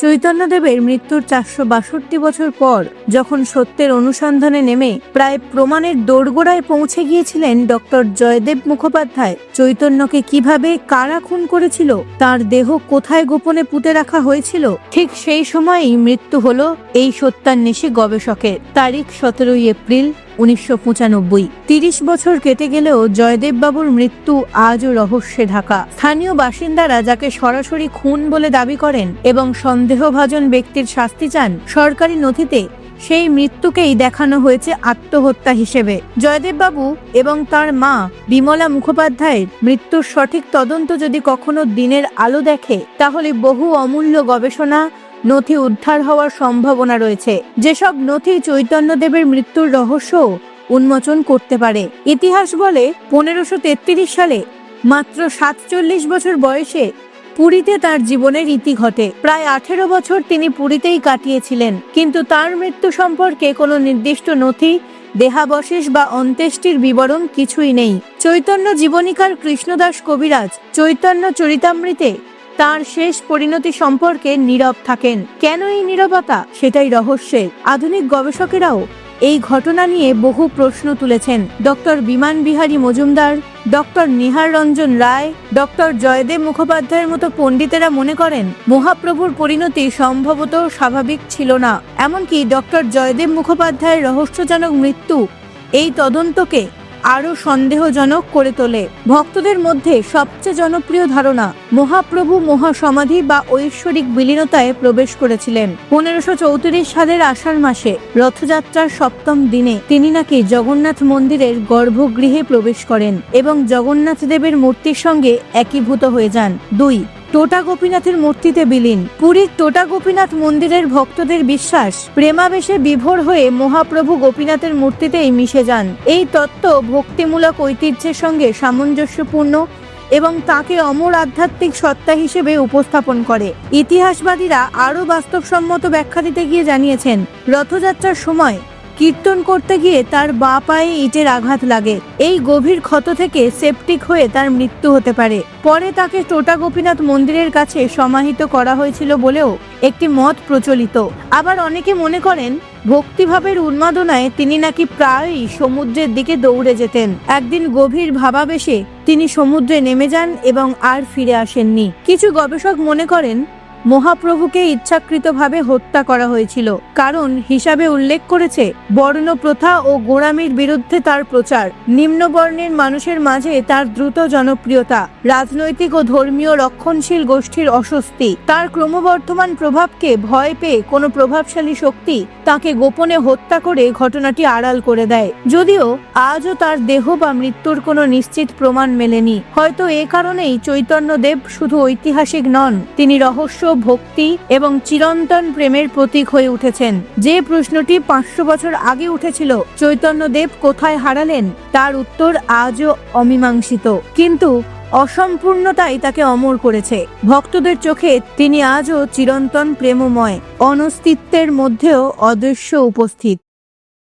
চৈতন্যদেবের মৃত্যুর চারশো বাষট্টি বছর পর যখন সত্যের অনুসন্ধানে নেমে প্রায় প্রমাণের দোরগোড়ায় পৌঁছে গিয়েছিলেন ডক্টর জয়দেব মুখোপাধ্যায়, চৈতন্যকে কীভাবে কারা খুন করেছিল, তার দেহ কোথায় গোপনে পুঁতে রাখা হয়েছিল, ঠিক সেই সময়েই মৃত্যু হল এই সত্যান্বেষী গবেষকের। তারিখ সতেরোই এপ্রিল উনিশশো পঁচানব্বই। তিরিশ বছর কেটে গেলেও জয়দেব বাবুর মৃত্যু আজও রহস্যে ঢাকা। স্থানীয় বাসিন্দারা যাকে সরাসরি খুন বলে দাবি করেন এবং সন্দেহভাজন ব্যক্তির শাস্তি চান, সরকারি নথিতে সেই মৃত্যুকেই দেখানো হয়েছে আত্মহত্যা হিসেবে। জয়দেব বাবু এবং তার মা বিমলা মুখোপাধ্যায়ের মৃত্যুর সঠিক তদন্ত যদি কখনো দিনের আলো দেখে, তাহলে বহু অমূল্য গবেষণা নথি উদ্ধার হওয়ার সম্ভাবনা রয়েছে। যেসব নথি চৈতন্যদেবের মৃত্যুর রহস্য উন্মোচন করতে পারে। ইতিহাস বলে, পনেরোশো তেত্রিশ সালে মাত্র সাতচল্লিশ বছর বয়সে পুরীতে তার জীবনের ইতি ঘটে। প্রায় আঠেরো বছর তিনি পুরীতেই কাটিয়েছিলেন। কিন্তু তার মৃত্যু সম্পর্কে কোনো নির্দিষ্ট নথি, দেহাবশেষ বা অন্ত্যেষ্টির বিবরণ কিছুই নেই। চৈতন্য জীবনীকার কৃষ্ণদাস কবিরাজ চৈতন্য চরিতামৃতে তার শেষ পরিণতি সম্পর্কে নীরব থাকেন। কেন এই নীরবতা? সেটাই রহস্যের আধুনিক গবেষকেরাও এই ঘটনা নিয়ে বহু প্রশ্ন তুলেছেন। Doctor Biman Bihari Majumdar, doctor Nihar Ranjan Ray, doctor Joydev মুখোপাধ্যায়ের মতো পণ্ডিতেরা মনে করেন, মহাপ্রভুর পরিণতি সম্ভবত স্বাভাবিক ছিল না। এমনকি ডক্টর জয়দেব মুখোপাধ্যায়ের রহস্যজনক মৃত্যু এই তদন্তকে আরও সন্দেহজনক করে তোলে। ভক্তদের মধ্যে সবচেয়ে জনপ্রিয় ধারণা, মহাপ্রভু মহাসমাধি বা ঐশ্বরিক বিলীনতায় প্রবেশ করেছিলেন। পনেরোশো চৌত্রিশ সালের আষাঢ় মাসে রথযাত্রার সপ্তম দিনে তিনি নাকি জগন্নাথ মন্দিরের গর্ভগৃহে প্রবেশ করেন এবং জগন্নাথ দেবের মূর্তির সঙ্গে একীভূত হয়ে যান। দুই টোটা গোপীনাথের মূর্তিতে বিলীন। পুরীর টোটা গোপীনাথ মন্দিরের ভক্তদের বিশ্বাস, প্রেমাবেশে বিভোর হয়ে মহাপ্রভু গোপীনাথের মূর্তিতেই মিশে যান। এই তত্ত্ব ভক্তিমূলক ঐতিহ্যের সঙ্গে সামঞ্জস্যপূর্ণ এবং তাকে অমর আধ্যাত্মিক সত্তা হিসেবে উপস্থাপন করে। ইতিহাসবাদীরা আরও বাস্তবসম্মত ব্যাখ্যা দিতে গিয়ে জানিয়েছেন, রথযাত্রার সময় কীর্তন করতে গিয়ে তার বা পায়ে ইটের আঘাত লাগে। এই গভীর ক্ষত থেকে সেপটিক হয়ে তার মৃত্যু হতে পারে। পরে তাকে টোটা গোপীনাথ মন্দিরের কাছে সমাহিত করা হয়েছিল বলেও একটি মত প্রচলিত। আবার অনেকে মনে করেন, ভক্তিভাবের উন্মাদনায় তিনি নাকি প্রায়ই সমুদ্রের দিকে দৌড়ে যেতেন। একদিন গভীর ভাবাবেশে তিনি সমুদ্রে নেমে যান এবং আর ফিরে আসেননি। কিছু গবেষক মনে করেন মহাপ্রভুকে ইচ্ছাকৃতভাবে হত্যা করা হয়েছিল। কারণ হিসাবে উল্লেখ করেছে বর্ণ প্রথা ও গোড়ামির বিরুদ্ধে তার প্রচার। নিম্নবর্ণের মানুষের মাঝে তার দ্রুত জনপ্রিয়তা, রাজনৈতিক ও ধর্মীয় রক্ষণশীল গোষ্ঠীর অস্বস্তি। তার ক্রমবর্ধমান প্রভাবকে ভয় পেয়ে কোনো প্রভাবশালী শক্তি তাকে গোপনে হত্যা করে ঘটনাটি আড়াল করে দেয়। যদিও আজও তার দেহ বা মৃত্যুর কোনো নিশ্চিত প্রমাণ মেলেনি। হয়তো এ কারণেই চৈতন্যদেব শুধু ঐতিহাসিক নন, তিনি রহস্য ভক্তি এবং চিরন্তন প্রেমের প্রতীক হয়ে উঠেছেন। যে প্রশ্নটি পাঁচশো বছর আগে উঠেছিল, চৈতন্যদেব কোথায় হারালেন, তার উত্তর আজও অমীমাংসিত। কিন্তু অসম্পূর্ণতাই তাকে অমর করেছে। ভক্তদের চোখে তিনি আজও চিরন্তন প্রেমময়, অনস্তিত্বের মধ্যেও অদৃশ্য উপস্থিত।